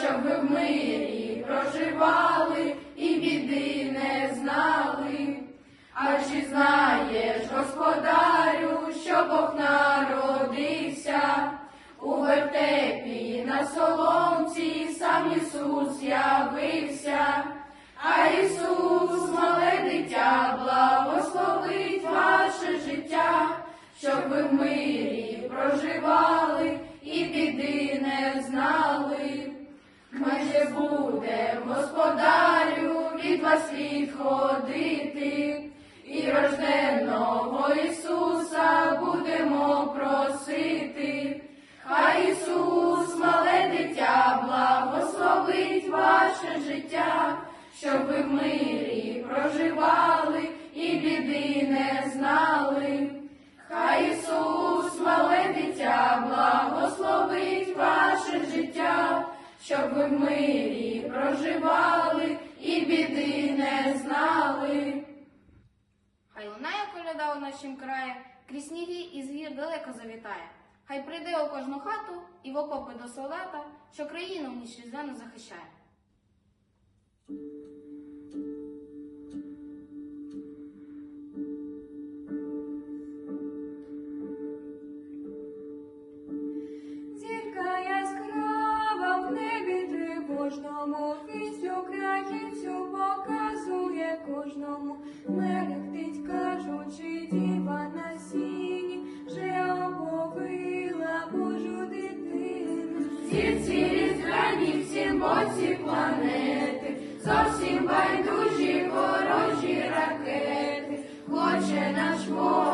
Щоб ви в мирі проживали і біди не знали. А чи знаєш, господарю, Майже буде господарю від вас відходити, і рожденного Ісуса будемо просити. Хай Ісус, мале дитя, благословить ваше життя, щоб в щоб ви мирі проживали і біди не знали. Хай лунає коляда у нашім краї, крізь сніги і звір далеко завітає. Хай прийде у кожну хату і в окопи до солдата, що країну в ніч різдвяну захищає. Українцю показує кожному, мерехтить, кажучи, діва на сіні, вже оповила Божу дитину. Зірці різдвяні всім боці планети, зовсім байдужі ворожі ракети, хоче наш ворог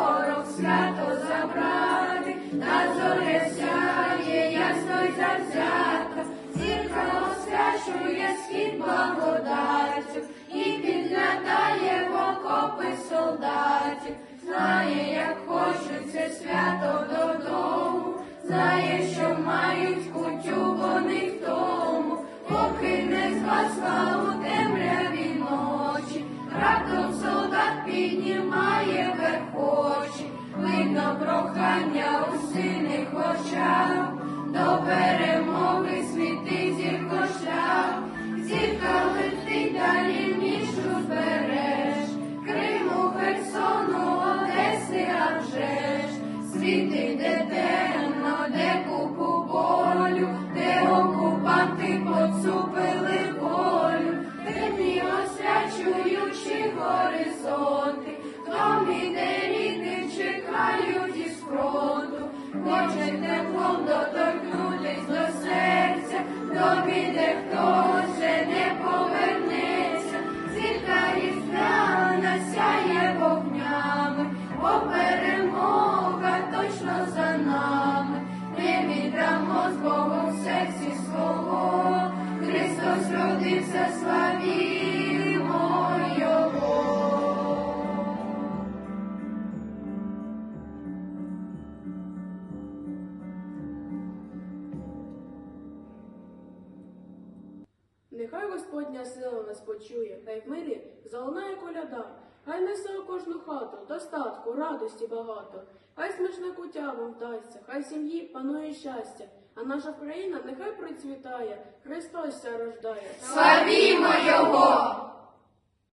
згасла у темряві ночі, раптом солдат піднімає верхочі, видно прохання Господня сила нас почує, хай в мирі залунає коляда, хай несе у кожну хату, достатку, радості багато, хай смачна кутя вам вдасться, хай сім'ї панує щастя, а наша країна нехай процвітає, Христос ся рождає. Славімо Його!